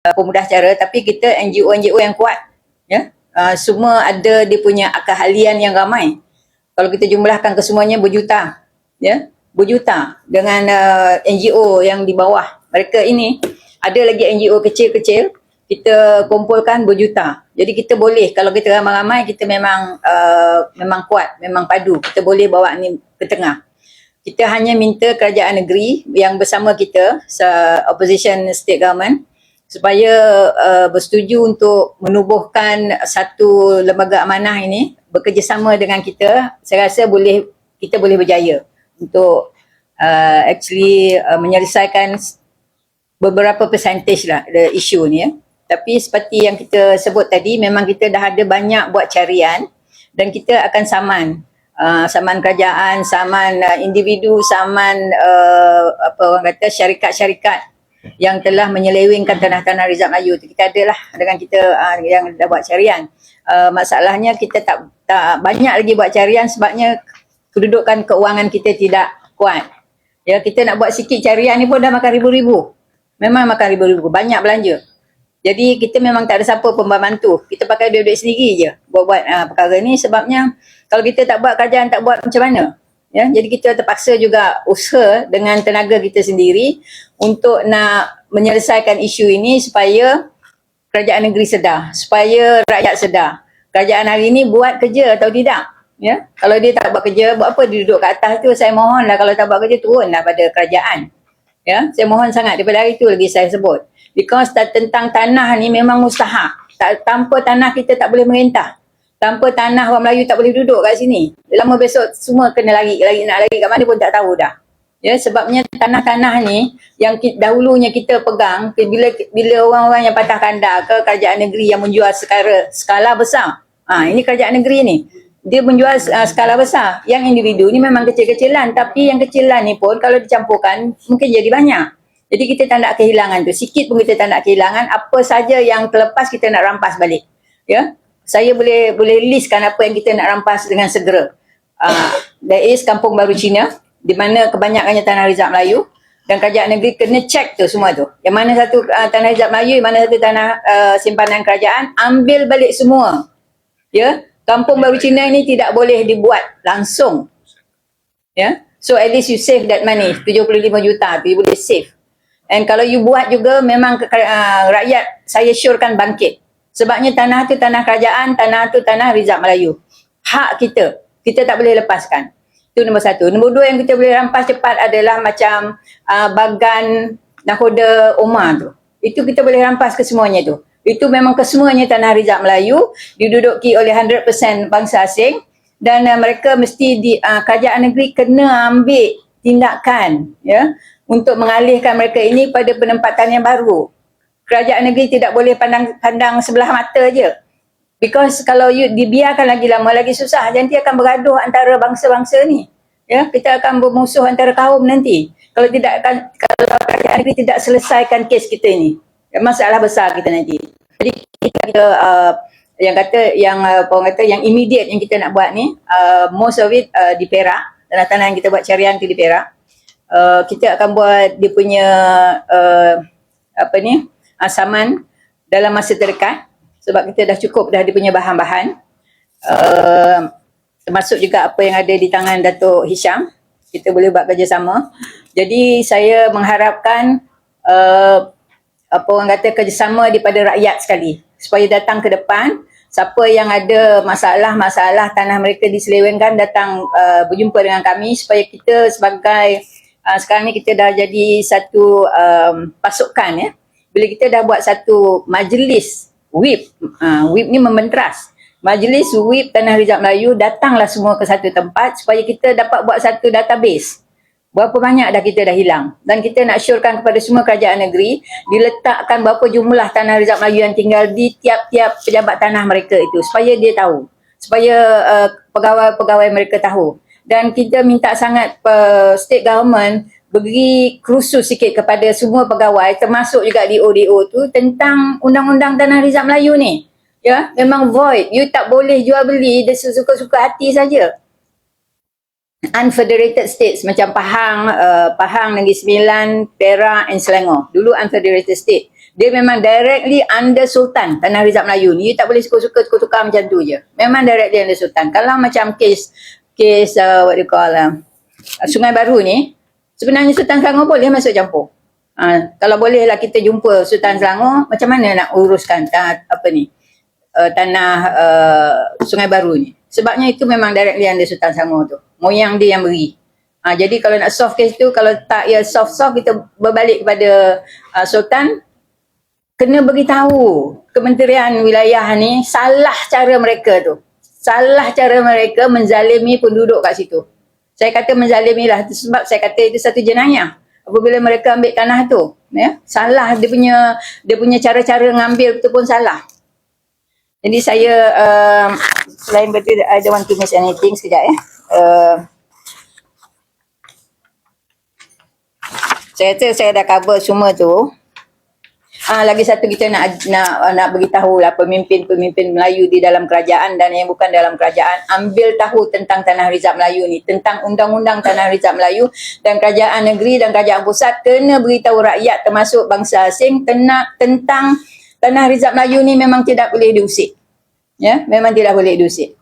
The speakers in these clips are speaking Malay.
pemudah cara tapi kita NGO-NGO yang kuat ya uh, semua ada dia punya keahlian yang ramai kalau kita jumlahkan kesemuanya berjuta ya berjuta dengan uh, NGO yang di bawah mereka ini ada lagi NGO kecil-kecil kita kumpulkan berjuta. Jadi kita boleh kalau kita ramai-ramai kita memang uh, memang kuat, memang padu. Kita boleh bawa ni ke tengah. Kita hanya minta kerajaan negeri yang bersama kita opposition state government supaya uh, bersetuju untuk menubuhkan satu lembaga amanah ini bekerjasama dengan kita. Saya rasa boleh kita boleh berjaya untuk uh, actually uh, menyelesaikan beberapa percentage lah issue ni ya. Tapi seperti yang kita sebut tadi, memang kita dah ada banyak buat carian dan kita akan saman. Uh, saman kerajaan, saman uh, individu, saman uh, apa orang kata syarikat-syarikat yang telah menyelewengkan tanah-tanah Rizal Melayu tu. Kita adalah dengan kita uh, yang dah buat carian. Uh, masalahnya kita tak tak banyak lagi buat carian sebabnya kedudukan keuangan kita tidak kuat. Ya, kita nak buat sikit carian ni pun dah makan ribu-ribu. Memang makan ribu-ribu. Banyak belanja. Jadi kita memang tak ada siapa pun bantu. Kita pakai duit-duit sendiri je buat-buat uh, perkara ni sebabnya kalau kita tak buat kerajaan tak buat macam mana? Ya, jadi kita terpaksa juga usaha dengan tenaga kita sendiri untuk nak menyelesaikan isu ini supaya kerajaan negeri sedar, supaya rakyat sedar. Kerajaan hari ini buat kerja atau tidak? Ya, kalau dia tak buat kerja, buat apa dia duduk kat atas tu? Saya mohonlah kalau tak buat kerja turunlah pada kerajaan. Ya, saya mohon sangat daripada hari itu lagi saya sebut. Because tentang tanah ni memang mustahak. Tak, tanpa tanah kita tak boleh merintah. Tanpa tanah orang Melayu tak boleh duduk kat sini. Lama besok semua kena lari. lari nak lari kat mana pun tak tahu dah. Ya, sebabnya tanah-tanah ni yang dahulunya kita pegang bila bila orang-orang yang patah kandar ke kerajaan negeri yang menjual skala, skala besar. Ha, ini kerajaan negeri ni. Dia menjual uh, skala besar. Yang individu ni memang kecil-kecilan tapi yang kecilan ni pun kalau dicampurkan mungkin jadi banyak. Jadi kita tak nak kehilangan tu. Sikit pun kita tak nak kehilangan. Apa saja yang terlepas kita nak rampas balik. Ya. Saya boleh boleh listkan apa yang kita nak rampas dengan segera. Uh, there is Kampung Baru Cina di mana kebanyakannya tanah rizab Melayu dan kerajaan negeri kena check tu semua tu. Yang mana satu uh, tanah rizab Melayu, yang mana satu tanah uh, simpanan kerajaan, ambil balik semua. Ya. Kampung Baru Cina ini tidak boleh dibuat langsung. Ya. So at least you save that money, 75 juta tu you boleh save. And kalau you buat juga memang uh, rakyat saya syorkan bangkit. Sebabnya tanah tu tanah kerajaan, tanah tu tanah Rizab Melayu. Hak kita. Kita tak boleh lepaskan. Itu nombor satu. Nombor dua yang kita boleh rampas cepat adalah macam uh, bagan nahoda Omar tu. Itu kita boleh rampas ke semuanya tu. Itu memang kesemuanya tanah Rizab Melayu diduduki oleh 100% bangsa asing dan uh, mereka mesti di uh, kerajaan negeri kena ambil tindakan ya untuk mengalihkan mereka ini pada penempatan yang baru. Kerajaan negeri tidak boleh pandang pandang sebelah mata je. Because kalau you dibiarkan lagi lama lagi susah nanti akan bergaduh antara bangsa-bangsa ni. Ya, kita akan bermusuh antara kaum nanti. Kalau tidak akan kalau kerajaan negeri tidak selesaikan kes kita ini. Ya, masalah besar kita nanti. Jadi kita, kita uh, yang kata yang uh, orang kata yang immediate yang kita nak buat ni uh, most of it uh, di Perak tanah-tanah yang kita buat carian tu di Perak uh, kita akan buat dia punya uh, apa ni asaman dalam masa terdekat sebab kita dah cukup dah dia punya bahan-bahan. Uh, termasuk juga apa yang ada di tangan Datuk Hisham kita boleh buat kerjasama. Jadi saya mengharapkan uh, apa orang kata kerjasama daripada rakyat sekali supaya datang ke depan. Siapa yang ada masalah-masalah tanah mereka diselewengkan datang uh, berjumpa dengan kami supaya kita sebagai uh, sekarang ni kita dah jadi satu um, pasukan ya. Bila kita dah buat satu majlis whip, uh, whip ni membentras. Majlis whip Tanah Rizal Melayu datanglah semua ke satu tempat supaya kita dapat buat satu database. Berapa banyak dah kita dah hilang. Dan kita nak syorkan kepada semua kerajaan negeri diletakkan berapa jumlah Tanah Rizal Melayu yang tinggal di tiap-tiap pejabat tanah mereka itu supaya dia tahu. Supaya uh, pegawai-pegawai mereka tahu dan kita minta sangat uh, state government beri khusus sikit kepada semua pegawai termasuk juga di ODO tu tentang undang-undang tanah rizab Melayu ni. Ya, memang void. You tak boleh jual beli dia sesuka-suka hati saja. Unfederated states macam Pahang, uh, Pahang Negeri Sembilan, Perak dan Selangor. Dulu unfederated state. Dia memang directly under Sultan Tanah Rizal Melayu ni. You tak boleh suka-suka tukar-tukar macam tu je. Memang directly under Sultan. Kalau macam kes kes uh, what you call uh, Sungai Baru ni, sebenarnya Sultan Selangor boleh masuk campur. Uh, kalau bolehlah kita jumpa Sultan Selangor, macam mana nak uruskan ta- apa ni? Uh, tanah uh, Sungai Baru ni. Sebabnya itu memang directly under Sultan Selangor tu. Moyang dia yang beri. Ha, jadi kalau nak solve case tu, kalau tak ya soft-soft kita berbalik kepada uh, Sultan, kena beritahu Kementerian Wilayah ni salah cara mereka tu. Salah cara mereka menzalimi penduduk kat situ. Saya kata menzalimi lah sebab saya kata itu satu jenayah. Apabila mereka ambil tanah tu, ya, salah dia punya dia punya cara-cara ngambil tu pun salah. Jadi saya uh, selain betul I don't want to miss anything sekejap ya. Uh, saya kata saya dah cover semua tu. Ah lagi satu kita nak nak nak beritahu lah pemimpin-pemimpin Melayu di dalam kerajaan dan yang bukan dalam kerajaan ambil tahu tentang tanah rizab Melayu ni, tentang undang-undang tanah rizab Melayu dan kerajaan negeri dan kerajaan pusat kena beritahu rakyat termasuk bangsa asing tentang tentang tanah rizab Melayu ni memang tidak boleh diusik. Ya, memang tidak boleh diusik.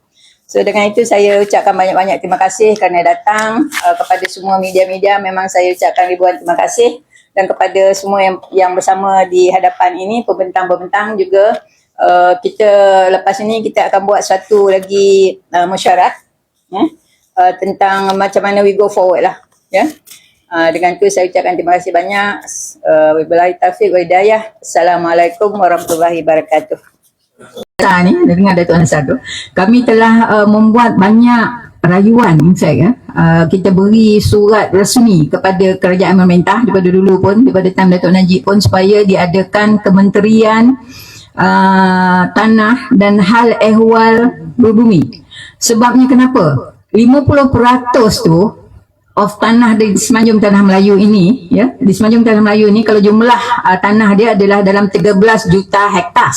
So dengan itu saya ucapkan banyak-banyak terima kasih kerana datang uh, kepada semua media-media memang saya ucapkan ribuan terima kasih dan kepada semua yang yang bersama di hadapan ini pembentang-pembentang juga uh, kita lepas ini kita akan buat satu lagi uh, mesyuarat ya uh, tentang macam mana we go forward lah ya. Uh, dengan itu saya ucapkan terima kasih banyak. Uh, wabillahi taufiq wa assalamualaikum warahmatullahi wabarakatuh. Kita ni dengar Datuk Ansar tu. Kami telah uh, membuat banyak rayuan saya uh, kita beri surat resmi kepada kerajaan pemerintah daripada dulu pun daripada time Datuk Najib pun supaya diadakan kementerian uh, tanah dan hal ehwal berbumi. Sebabnya kenapa? 50% tu of tanah di semenanjung tanah Melayu ini ya di semenanjung tanah Melayu ini kalau jumlah uh, tanah dia adalah dalam 13 juta hektar.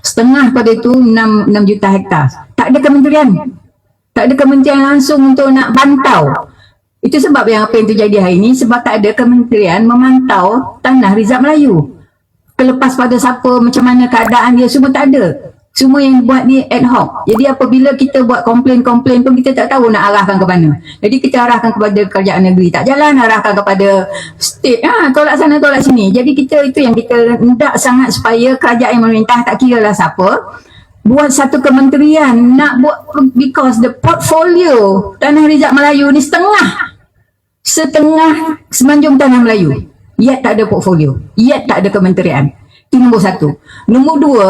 Setengah pada itu 6, 6 juta hektar. Tak ada kementerian tak ada kementerian langsung untuk nak pantau itu sebab yang apa yang terjadi hari ini sebab tak ada kementerian memantau tanah Rizab Melayu. Kelepas pada siapa macam mana keadaan dia semua tak ada semua yang buat ni ad hoc. Jadi apabila kita buat komplain-komplain pun kita tak tahu nak arahkan ke mana. Jadi kita arahkan kepada kerajaan negeri. Tak jalan arahkan kepada state. Ha, tolak sana tolak sini. Jadi kita itu yang kita hendak sangat supaya kerajaan pemerintah tak kira lah siapa buat satu kementerian nak buat because the portfolio Tanah Rizak Melayu ni setengah. Setengah semenanjung Tanah Melayu. Yet tak ada portfolio. Yet tak ada kementerian. Itu nombor satu. Nombor dua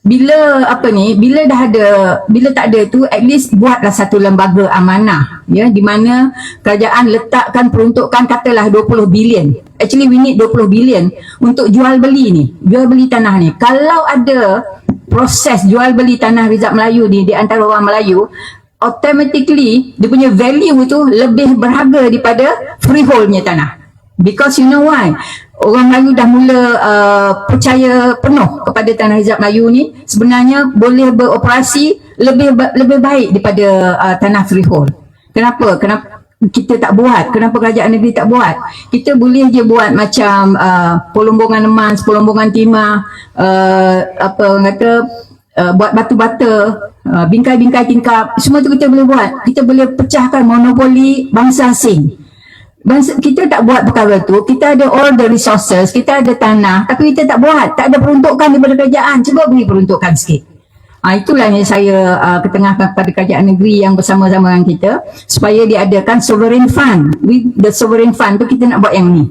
bila apa ni bila dah ada bila tak ada tu at least buatlah satu lembaga amanah ya di mana kerajaan letakkan peruntukan katalah 20 bilion. Actually we need 20 bilion untuk jual beli ni jual beli tanah ni. Kalau ada proses jual beli tanah Rizab Melayu ni di antara orang Melayu automatically dia punya value tu lebih berharga daripada freeholdnya tanah because you know why orang Melayu dah mula uh, percaya penuh kepada tanah hijab Melayu ni sebenarnya boleh beroperasi lebih lebih baik daripada uh, tanah freehold. Kenapa? Kenapa kita tak buat? Kenapa kerajaan negeri tak buat? Kita boleh je buat macam uh, polombongan emas, polombongan timah, uh, apa orang kata uh, buat batu bata, uh, bingkai-bingkai tingkap, semua tu kita boleh buat. Kita boleh pecahkan monopoli bangsa asing. Bangsa, kita tak buat perkara tu, kita ada all the resources, kita ada tanah, tapi kita tak buat, tak ada peruntukan daripada kerajaan, cuba beri peruntukan sikit. Ha, itulah yang saya uh, ketengahkan kepada kerajaan negeri yang bersama-sama dengan kita supaya diadakan sovereign fund. With the sovereign fund tu kita nak buat yang ni.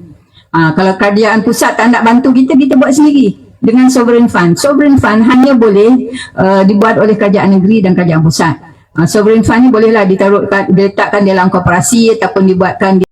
Ha, kalau kerajaan pusat tak nak bantu kita, kita buat sendiri dengan sovereign fund. Sovereign fund hanya boleh uh, dibuat oleh kerajaan negeri dan kerajaan pusat. Ha, sovereign fund ni bolehlah ditaruhkan, diletakkan dalam korporasi ataupun dibuatkan di